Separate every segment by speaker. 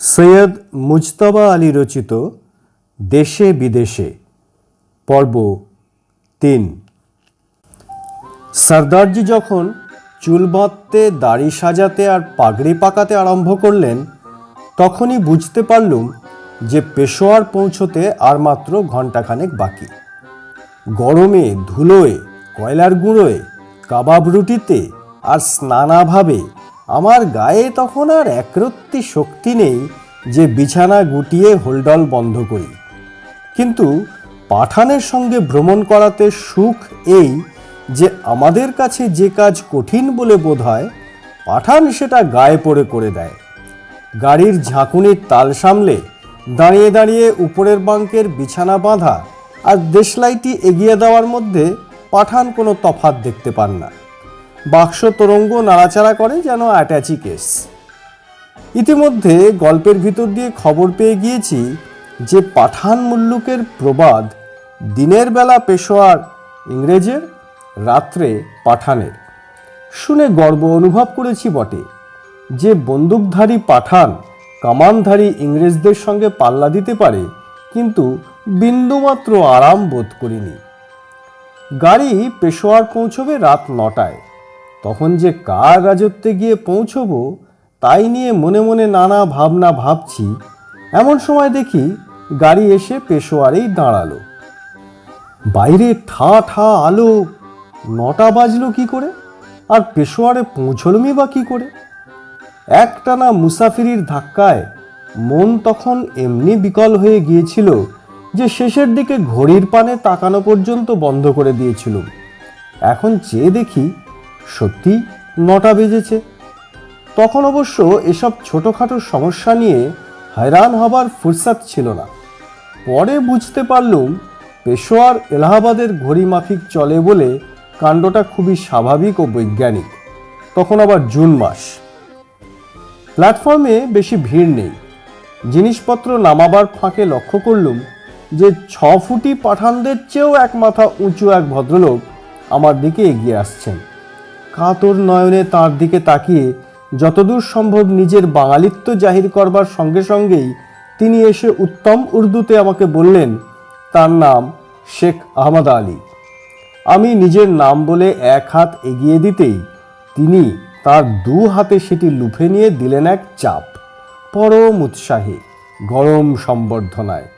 Speaker 1: সৈয়দ মুজতবা আলী রচিত দেশে বিদেশে, পর্ব তিন। সর্দারজি যখন চুল বাঁধতে, দাড়ি সাজাতে আর পাগড়ি পাকাতে আরম্ভ করলেন, তখনই বুঝতে পারলুম যে পেশোয়ার পৌঁছতে আর মাত্র ঘণ্টাখানেক বাকি। গরমে, ধুলোয়, কয়লার গুঁড়োয়, কাবাব রুটিতে আর স্নানাভাবে আমার গায়ে তখন আর একরত্তি শক্তি নেই যে বিছানা গুটিয়ে হোলডল বন্ধ করি। কিন্তু পাঠানের সঙ্গে ভ্রমণ করাতে সুখ এই যে আমাদের কাছে যে কাজ কঠিন বলে বোধ হয়, পাঠান সেটা গায়ে পড়ে করে দেয়। গাড়ির ঝাঁকুনির তাল সামলে দাঁড়িয়ে দাঁড়িয়ে উপরের বাঙ্কের বিছানা বাঁধা আর দেশলাইটি এগিয়ে দেওয়ার মধ্যে পাঠান কোনো তফাত দেখতে পান না। বাক্স তরঙ্গ নাড়াচাড়া করে যেন অ্যাটাচি কেস। ইতিমধ্যে গল্পের ভিতর দিয়ে খবর পেয়ে গিয়েছি যে পাঠান মুল্লুকের প্রবাদ দিনের বেলা পেশোয়ার, ইংরেজের, রাত্রে পাঠানের। শুনে গর্ব অনুভব করেছি বটে যে বন্দুকধারী পাঠান কামানধারী ইংরেজদের সঙ্গে পাল্লা দিতে পারে, কিন্তু বিন্দুমাত্র আরাম বোধ করিনি। গাড়ি পেশোয়ার পৌঁছবে রাত নটায়। তখন যে কার রাজত্বে গিয়ে পৌঁছবো, তাই নিয়ে মনে মনে নানা ভাবনা ভাবছি। এমন সময় দেখি গাড়ি এসে পেশোয়ারেই দাঁড়াল। বাইরে ঠা ঠা আলো, নটা বাজলো কি করে? আর পেশোয়ারে পৌঁছলুমই বা কি করে? একটানা মুসাফিরির ধাক্কায় মন তখন এমনি বিকল হয়ে গিয়েছিল যে শেষের দিকে ঘড়ির পানে তাকানো পর্যন্ত বন্ধ করে দিয়েছিলুম এখন চেয়ে দেখি সত্যি নটা বেজেছে। তখন অবশ্য এসব ছোটোখাটো সমস্যা নিয়ে হয়রান হবার ফুরসাত ছিল না। পরে বুঝতে পারলুম পেশোয়ার এলাহাবাদের ঘড়ি মাফিক চলে বলে কাণ্ডটা খুবই স্বাভাবিক ও বৈজ্ঞানিক। তখন আবার জুন মাস। প্ল্যাটফর্মে বেশি ভিড় নেই। জিনিসপত্র নামাবার ফাঁকে লক্ষ্য করলুম যে ছ ফুটি পাঠানদের চেয়েও এক মাথা উঁচু এক ভদ্রলোক আমার দিকে এগিয়ে আসছেন। কাতর নয়নে তার দিকে তাকিয়ে যতদূর সম্ভব নিজের বাঙালিত্ব জাহির করবার সঙ্গে সঙ্গেই তিনি এসে উত্তম উর্দুতে আমাকে বললেন, তার নাম শেখ আহমদ আলী। আমি নিজের নাম বলে এক হাত এগিয়ে দিতেই তিনি তার দু হাতে সেটি লুফে নিয়ে দিলেন এক চাপ। পরম উৎসাহে, গরম সম্বর্ধনায়।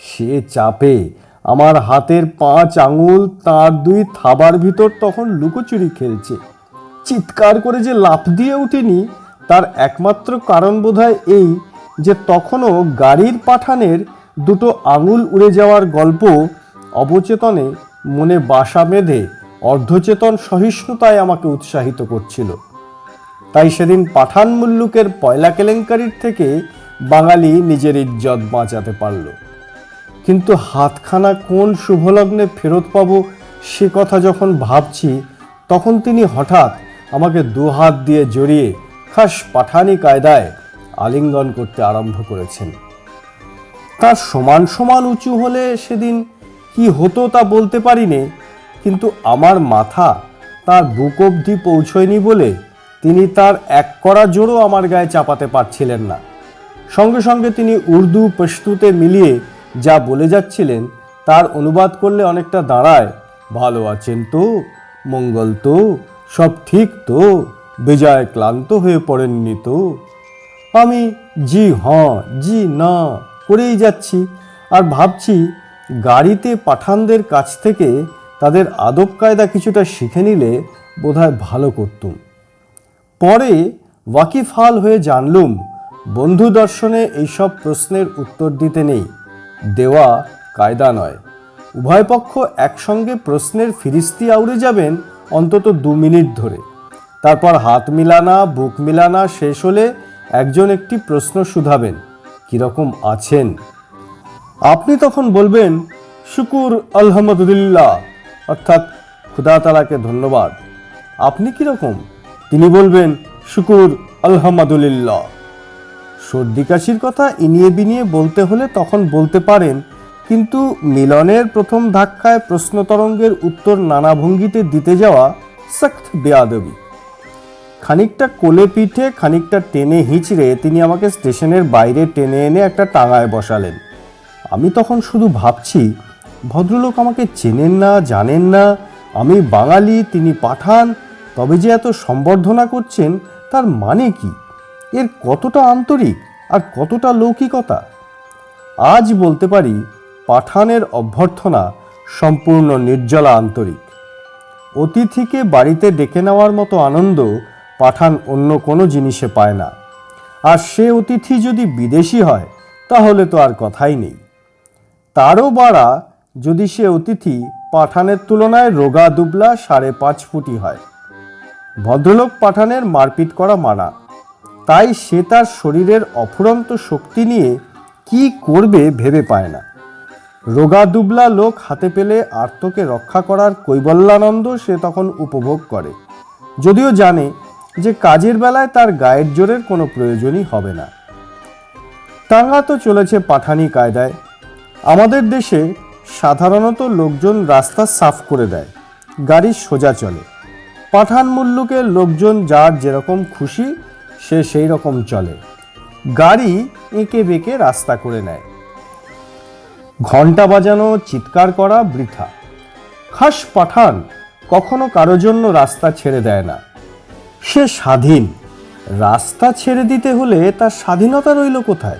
Speaker 1: সে চাপে আমার হাতের পাঁচ আঙুল তার দুই থাবার ভিতর তখন লুকোচুরি খেলছে। চিৎকার করে যে লাফ দিয়ে উঠিনি, তার একমাত্র কারণ বোধহয় এই যে তখনও গাড়ির পাঠানের দুটো আঙুল উড়ে যাওয়ার গল্প অবচেতনে মনে বাসা বেঁধে অর্ধচেতন সহিষ্ণুতায় আমাকে উৎসাহিত করছিল। তাই সেদিন পাঠান মুল্লুকের পয়লা কেলেঙ্কারির থেকে বাঙালি নিজের ইজ্জত বাঁচাতে পারল। কিন্তু হাতখানা কোন শুভলগ্নে ফেরত পাবো সে কথা যখন ভাবছি, তখন তিনি হঠাৎ আমাকে দুহাত দিয়ে জড়িয়ে খাস পাঠানি কায়দায় আলিঙ্গন করতে আরম্ভ করেছেন। তার সমান সমান উঁচু হলে সেদিন কি হতো তা বলতে পারিনি, কিন্তু আমার মাথা তার বুক অবধি পৌঁছয়নি বলে তিনি তার এক করা জোরও আমার গায়ে চাপাতে পারছিলেন না। সঙ্গে সঙ্গে তিনি উর্দু পশতুতে মিলিয়ে যা বলে যাচ্ছিলেন, তার অনুবাদ করলে অনেকটা দাঁড়ায়। ভালো আছেন তো, মঙ্গল তো সব ঠিক তো? বেজায় ক্লান্ত হয়ে পড়েননি তো? আমি জি হ্যাঁ জি না করেই যাচ্ছি। আর ভাবছি গাড়িতে পাঠানদের কাছ থেকে তাদের আদব কায়দা কিছুটা শিখে নিলে বোধহয় ভালো করতুম। পরে ওয়াকিফাল হয়ে জানলুম, বন্ধু দর্শনে এইসব প্রশ্নের উত্তর দিতে নেই, দেওয়া কায়দা নয়। উভয় পক্ষ একসঙ্গে প্রশ্নের ফিরিস্তি আউড়ে যাবেন অন্তত দু মিনিট ধরে। তারপর হাত মিলানা, বুক মিলানা শেষ হলে একজন একটি প্রশ্ন শুধাবেন, কীরকম আছেন? আপনি তখন বলবেন, শুকুর আলহামদুলিল্লাহ। অর্থাৎ তালাকে ধন্যবাদ। আপনি কীরকম? তিনি বলবেন, শুকুর আলহামদুলিল্লাহ। সর্দি কাশির কথা ইনিয়ে বিনিয়ে বলতে হলে তখন বলতে পারেন কিন্তু মিলনের প্রথম ধাক্কায় প্রশ্ন তরঙ্গের উত্তর নানা ভঙ্গিতে দিতে যাওয়া সখ্ত বেয়াদবি। খানিকটা কোলে পিঠে, খানিকটা টেনে হিঁচড়ে তিনি আমাকে স্টেশনের বাইরে টেনে এনে একটা টাঙায় বসালেন। আমি তখন শুধু ভাবছি, ভদ্রলোক আমাকে চেনেন না, জানেন না, আমি বাঙালি, তিনি পাঠান, তবে যে এত সম্বর্ধনা করছেন, তার মানে কি? এর কতটা আন্তরিক আর কতটা লৌকিকতা? আজ বলতে পারি পাঠানের অভ্যর্থনা সম্পূর্ণ নির্জলা আন্তরিক। অতিথিকে বাড়িতে ডেকে নেওয়ার মতো আনন্দ পাঠান অন্য কোনো জিনিসে পায় না। আর সে অতিথি যদি বিদেশি হয়, তাহলে তো আর কথাই নেই। তারও বাড়া যদি সে অতিথি পাঠানের তুলনায় রোগা দুবলা সাড়ে পাঁচ ফুটি হয়। ভদ্রলোক পাঠানের মারপিট করা মানা। তাই সে তার শরীরের অফুরন্ত শক্তি নিয়ে কি করবে ভেবে পায় না। রোগা দুবলা লোক হাতে পেলে আর্তকে রক্ষা করার কৈবল্যানন্দ সে তখন উপভোগ করে। যদিও জানে যে কাজের বেলায় তার গায়ের জোরের কোনো প্রয়োজনই হবে না। টাঙ্গা তো চলেছে পাঠানি কায়দায়। আমাদের দেশে সাধারণত লোকজন রাস্তা সাফ করে দেয়, গাড়ি সোজা চলে। পাঠান মুল্লুকের লোকজন যার যেরকম খুশি, সে সেই রকম চলে। গাড়ি এঁকে বেঁকে রাস্তা করে নেয়। ঘণ্টা বাজানো, চিৎকার করা, বৃথা। খাস পাঠান কখনো কারও জন্য রাস্তা ছেড়ে দেয় না। সে স্বাধীন। রাস্তা ছেড়ে দিতে হলে তার স্বাধীনতা রইল কোথায়?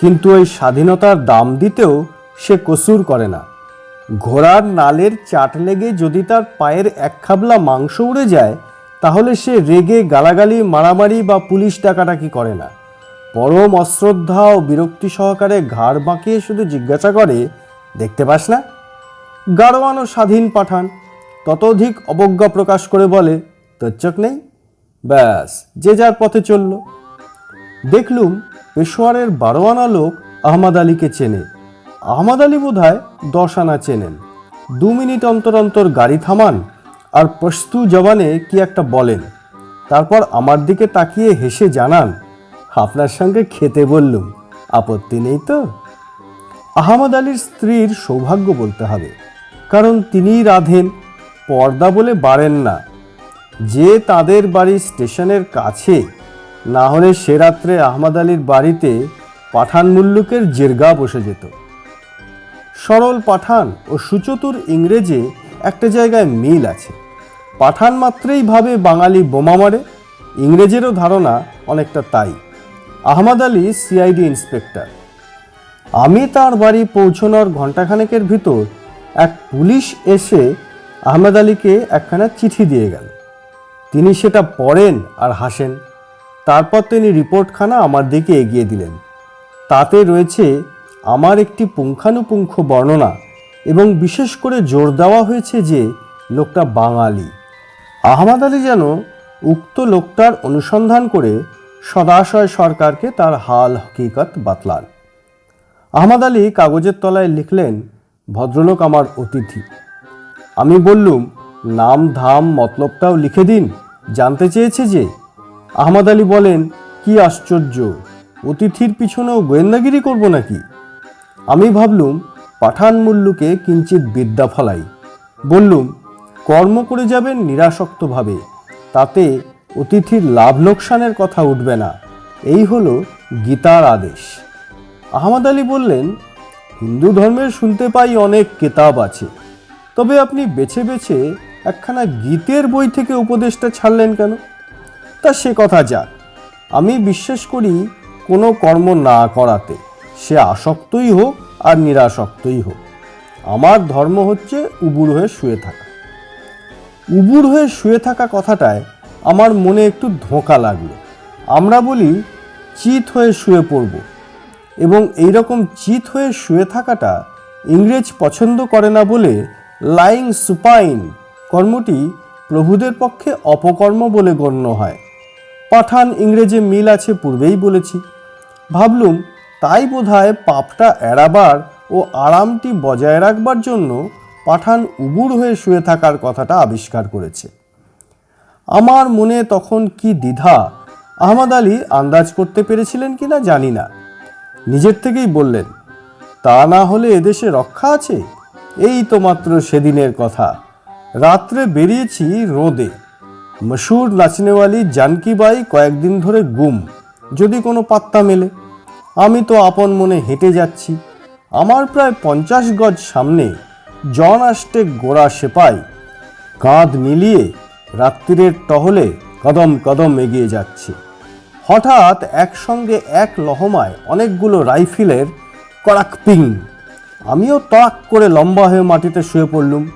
Speaker 1: কিন্তু ওই স্বাধীনতার দাম দিতেও সে কসুর করে না। ঘোড়ার নালের চাট লেগে যদি তার পায়ের এক খাবলা মাংস উড়ে যায়, তাহলে সে রেগে গালাগালি, মারামারি বা পুলিশ ডাকাটাকি করে না। পরম অশ্রদ্ধা ও বিরক্তি সহকারে ঘাড় বাঁকিয়ে শুধু জিজ্ঞাসা করে, দেখতে পাস না? গাড়োয়ান ও স্বাধীন পাঠান, ততোধিক অবজ্ঞা প্রকাশ করে বলে, তোর চোখ নেই? ব্যাস, যে যার পথে চলল। দেখলুম পেশোয়ারের বারো আনা লোক আহমদ আলীকে চেনে। আহমদ আলী বোধহয় দশ আনা চেনেন। দু মিনিট অন্তর অন্তর গাড়ি থামান আর পস্তু জবানে কি একটা বলেন। তারপর আমার দিকে তাকিয়ে হেসে জানান আপনার সঙ্গে খেতে বললুম। আপত্তি নেই তো? আহমদ আলীর স্ত্রীর সৌভাগ্য বলতে হবে। কারণ তিনিই রাধেন, পর্দা বলে বাড়েন না। যে তাদের বাড়ি স্টেশনের কাছে, না হলে সে রাত্রে আহমদ আলীর বাড়িতে পাঠান মুল্লুকের জেরগা বসে যেত। সরল পাঠান ও সুচতুর ইংরেজে একটা জায়গায় মিল আছে। পাঠান মাত্রেই ভাবে বাঙালি বোমা মারে, ইংরেজেরও ধারণা অনেকটা তাই। Ahmad Ali CID inspector. আমি তার বাড়ি পৌঁছানোর ঘণ্টাখানেকের ভিতর এক পুলিশ এসে আহমেদ আলীকে একখানা চিঠি দিয়ে গেল। তিনি সেটা পড়েন আর হাসেন। তারপর তিনি রিপোর্টখানা আমার দিকে এগিয়ে দিলেন। তাতে রয়েছে আমার একটি পুঙ্খানুপুঙ্খ বর্ণনা এবং বিশেষ করে জোর দেওয়া হয়েছে যে লোকটা বাঙালি। আহমদ আলী যেন উক্ত লোকটার অনুসন্ধান করে সদাশয় সরকারকে তার হাল হকিকত বাতলান আহমদ আলী কাগজের তলায় লিখলেন, ভদ্রলোক আমার অতিথি। আমি বললুম, নাম ধাম মতলবটাও লিখে দিন। জানতে চেয়েছে যে, আহমদ আলী বলেন, কি আশ্চর্য, অতিথির পিছনেও গোয়েন্দাগিরি করব নাকি? আমি ভাবলুম, পাঠান মুল্লুকে কিঞ্চিত বিদ্যা ফলাই। বললুম, কর্ম করে যাবেন নিরাসক্তভাবে, তাতে অতিথির লাভ লোকসানের কথা উঠবে না। এই হলো গীতার আদেশ। আহমদ আলী বললেন, হিন্দু ধর্মের শুনতে পাই অনেক কেতাব আছে। তবে আপনি বেছে বেছে একখানা গীতের বই থেকে উপদেশটা ছাড়লেন কেন? তা সে কথা যাক। আমি বিশ্বাস করি কোনো কর্ম না করাতে সে আসক্তই হোক আর নিরাসক্তই হোক। আমার ধর্ম হচ্ছে উবুর হয়ে শুয়ে থাকা। উবুর হয়ে শুয়ে থাকা কথাটায় আমার মনে একটু ধোঁকা লাগল। আমরা বলি, চিত হয়ে শুয়ে পড়ব। এবং এই রকম চিত হয়ে শুয়ে থাকাটা ইংরেজ পছন্দ করে না বলে লাইং সুপাইন কর্মটি প্রভুদের পক্ষে অপকর্ম বলে গণ্য হয়। পাঠান ইংরেজে মিল আছে পূর্বেই বলেছি। ভাবলুম, তাই বোধহয় পাপটা এড়াবার ও আরামটি বজায় রাখবার জন্য পাঠান উবুর হয়ে শুয়ে থাকার কথাটা আবিষ্কার করেছে। আমার মনে তখন কি দ্বিধা? আহমদ আলী আন্দাজ করতে পেরেছিলেন কি না জানি না। নিজের থেকেই বললেন, তা না হলে এদেশে রক্ষা আছে? এই তো মাত্র সেদিনের কথা। রাত্রে বেরিয়েছি রোদে। মশহুর নাচনেওয়ালি জানকিবাই কয়েকদিন ধরে গুম। যদি কোনো পাত্তা মেলে। আমি তো আপন মনে হেঁটে যাচ্ছি। আমার প্রায় পঞ্চাশ গজ সামনে জন আষ্টে গোড়া সেপাই। কাঁধ মিলিয়ে রাত্রিরের টহলে কদম কদম এগিয়ে যাচ্ছে। হঠাৎ একসঙ্গে এক লহমায় অনেকগুলো রাইফেলের কড়াক পিং। আমিও তড়াক করে লম্বা হয়ে মাটিতে শুয়ে পড়লুম,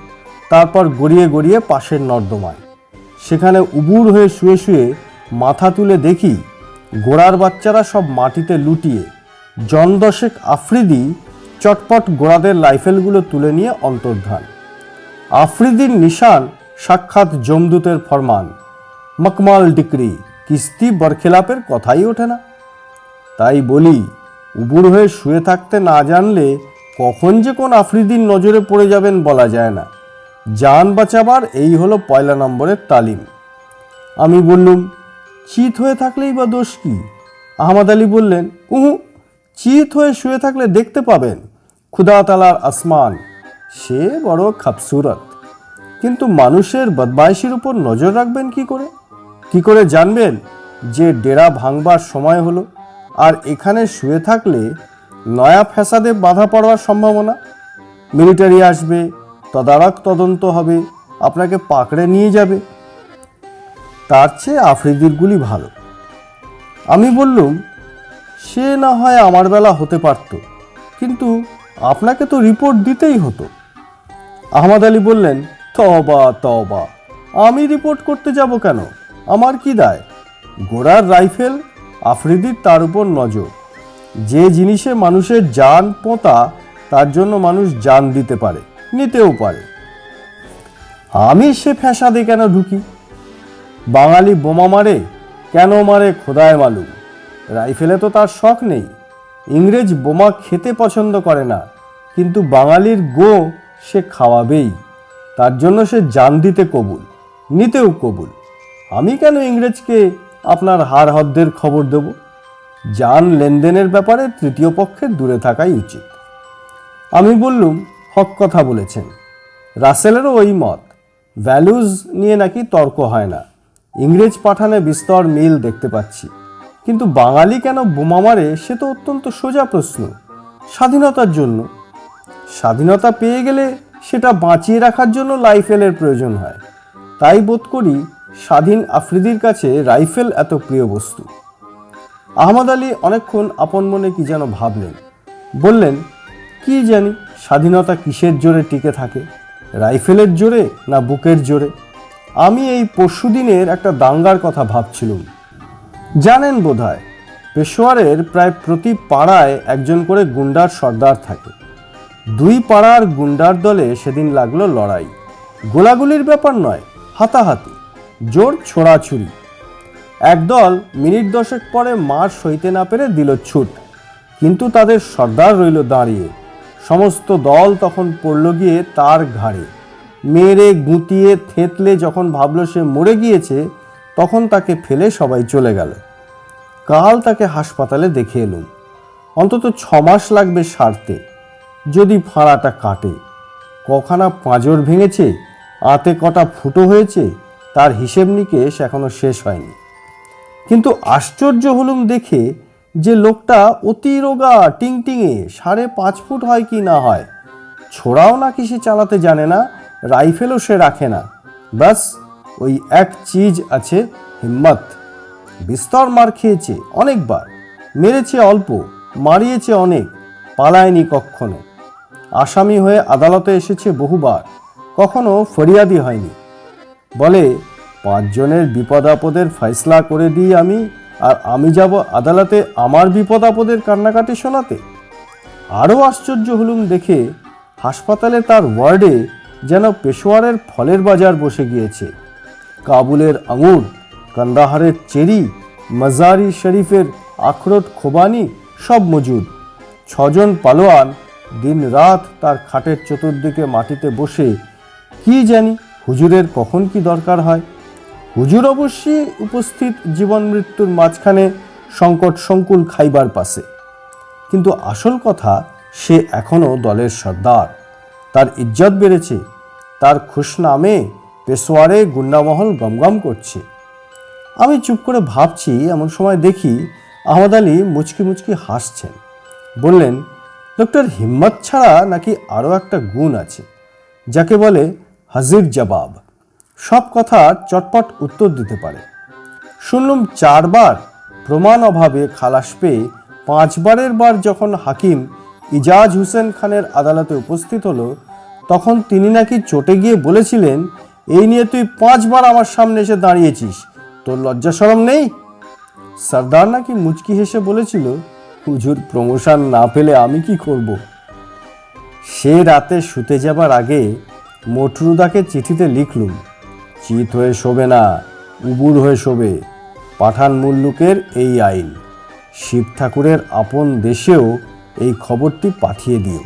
Speaker 1: তারপর গড়িয়ে গড়িয়ে পাশের নর্দমায়। সেখানে উবুর হয়ে শুয়ে শুয়ে মাথা তুলে দেখি গোড়ার বাচ্চারা সব মাটিতে লুটিয়ে জন দশেক আফ্রিদি চটপট গোড়াদের রাইফেলগুলো তুলে নিয়ে অন্তর্ধান। আফ্রিদির নিশান সাক্ষাৎ জমদূতের ফরমান। মকমাল ডিক্রি কিস্তি বরখেলাপের কথাই ওঠে না। তাই বলি, উবুর হয়ে শুয়ে থাকতে না জানলে কখন যে কোন আফ্রিদির নজরে পড়ে যাবেন বলা যায় না। যান বাঁচাবার এই হলো পয়লা নম্বরের তালিম। আমি বললুম, চিত হয়ে থাকলেই বা দোষ কি? আহমদ আলী বললেন, উহু, চিত হয়ে শুয়ে থাকলে দেখতে পাবেন। খুদা তালার আসমান, সে বড় খাবসুরত। কিন্তু মানুষের বদমাইশির উপর নজর রাখবেন কি করে? কি করে জানবেন যে ডেরা ভাঙবার সময় হলো? আর এখানে শুয়ে থাকলে নয়া ফ্যাসাদে বাধা পড়ার সম্ভাবনা? মিলিটারি আসবে, তদারক তদন্ত হবে, আপনাকে পাকড়ে নিয়ে যাবে। তার চেয়ে আফ্রিদির গুলি ভালো। আমি বললুম, সে না হয় আমার বেলা হতে পারত, কিন্তু আপনাকে তো রিপোর্ট দিতেই হতো। আহমদ আলী বললেন তবা তবা আমি রিপোর্ট করতে যাব কেন? আমার কি দায়? গোড়ার রাইফেল আফ্রিদির তার উপর নজর। যে জিনিসে মানুষের যান পোঁতা, তার জন্য মানুষ জান দিতে পারে, নিতেও পারে। আমি সে ফ্যাসাদে কেন ঢুকি? বাঙালি বোমা মারে, কেন মারে খোদায় মালুম? রাইফেলে তো তার শখ নেই। ইংরেজ বোমা খেতে পছন্দ করে না, কিন্তু বাঙালির গো সে খাওয়াবেই। তার জন্য সে জান দিতে কবুল, নিতেও কবুল। আমি কেন ইংরেজকে আপনার হার হদ্দের খবর দেব? যান লেনদেনের ব্যাপারে তৃতীয় পক্ষের দূরে থাকাই উচিত। আমি বললুম, হক কথা বলেছেন। রাসেলেরও ওই মত। ভ্যালুজ নিয়ে নাকি তর্ক হয় না। ইংরেজ পাঠানে বিস্তর মিল দেখতে পাচ্ছি। কিন্তু বাঙালি কেন বোমা মারে সে তো অত্যন্ত সোজা প্রশ্ন। স্বাধীনতার জন্য। স্বাধীনতা পেয়ে গেলে সেটা বাঁচিয়ে রাখার জন্য রাইফেলের প্রয়োজন হয়। তাই বোধ করি স্বাধীন আফ্রিদির কাছে রাইফেল এত প্রিয় বস্তু। আহমদ আলী অনেকক্ষণ আপন মনে কি যেন ভাবলেন। বললেন, কি জানি স্বাধীনতা কিসের জোরে টিকে থাকে? রাইফেলের জোরে না বুকের জোরে? আমি এই পরশুদিনের একটা দাঙ্গার কথা ভাবছিলুম। জানেন বোধ হয় পেশোয়ারের প্রায় প্রতি পাড়ায় একজন করে গুন্ডার সর্দার থাকে। দুই পাড়ার গুন্ডার দলে সেদিন লাগল লড়াই। গোলাগুলির ব্যাপার নয়, হাতাহাতি, জোর ছোড়াছুরি। একদল মিনিট দশেক পরে মার সইতে না পেরে দিল ছুট। কিন্তু তাদের সর্দার রইল দাঁড়িয়ে। সমস্ত দল তখন পড়ল গিয়ে তার ঘাড়ে। মেরে গুঁতিয়ে থেতলে যখন ভাবলো সে মরে গিয়েছে, তখন তাকে ফেলে সবাই চলে গেল। কাল তাকে হাসপাতালে দেখে এলুম। অন্তত ছ মাস লাগবে সারতে। যদি ফাঁড়াটা কাটে, কখানা পাঁজর ভেঙেছে, আতে কটা ফুটো হয়েছে, তার হিসেব নিকেশ এখনও শেষ হয়নি। কিন্তু আশ্চর্য হলুম দেখে যে লোকটা অতি রোগা, টিংটিঙে, সাড়ে পাঁচ ফুট হয় কি না হয়, ছোড়াও নাকি সে চালাতে জানে না, রাইফেলও সে রাখে না। ব্যাস, ওই এক চিজ আছে, হিম্মত। বিস্তর মার খেয়েছে অনেকবার, মেরেছে অল্প, মারিয়েছে অনেক, পালায়নি কক্ষণে। আসামি হয়ে আদালতে এসেছে বহুবার। কখনো ফরিয়াদি হয়নি। বলে, পাঁচজনের বিপদ আপদের ফয়সলা করে দিই আমি, আর আমি যাব আদালতে আমার বিপদ আপদের কান্নাকাটি শোনাতে। আরও আশ্চর্য হলুম দেখে হাসপাতালে তার ওয়ার্ডে যেন পেশোয়ারের ফলের বাজার বসে গিয়েছে। কাবুলের আঙুর, কান্দাহারের চেরি, মাজারি শরীফের আখরোট খোবানি সব মজুদ। ছজন পালোয়ান দিন রাত তার খাটের চতুর্দিকে মাটিতে বসে কি জানি, হুজুরের কখন কি দরকার হয়? হুজুর অবশ্যই উপস্থিত জীবন মৃত্যুর মাঝখানে সংকট সংকুল খাইবার পাশে। কিন্তু আসল কথা, সে এখনও দলের সর্দার। তার ইজ্জত বেড়েছে, তার খুশ নামে পেশোয়ারে গুন্ডামহল গমগম করছে। আমি চুপ করে ভাবছি, এমন সময় দেখি আহমদ আলী মুচকি মুচকি হাসছেন। বললেন ডক্টর হিম্মত ছাড়া নাকি আরও একটা গুণ আছে, যাকে বলে হাজির জবাব। সব কথা চটপট উত্তর দিতে পারে। শুনলুম চারবার প্রমাণ অভাবে খালাস পেয়ে পাঁচবারের বার যখন হাকিম ইজাজ হোসেন খানের আদালতে উপস্থিত হলো, তখন তিনি নাকি চটে গিয়ে বলেছিলেন, এই নিয়ে তুই পাঁচবার আমার সামনে এসে দাঁড়িয়েছিস, তোর লজ্জা সরম নেই? সর্দার নাকি মুচকি হেসে বলেছিল হুজুর প্রমোশন না পেলে আমি কি করব? সে রাতে শুতে যাবার আগে মটরুদাকে চিঠিতে লিখলুম, চিত হয়ে শোবে না, উবুর হয়ে শোবে। পাঠান মুল্লুকের এই আইন। শিব ঠাকুরের আপন দেশেও এই খবরটি পাঠিয়ে দিও।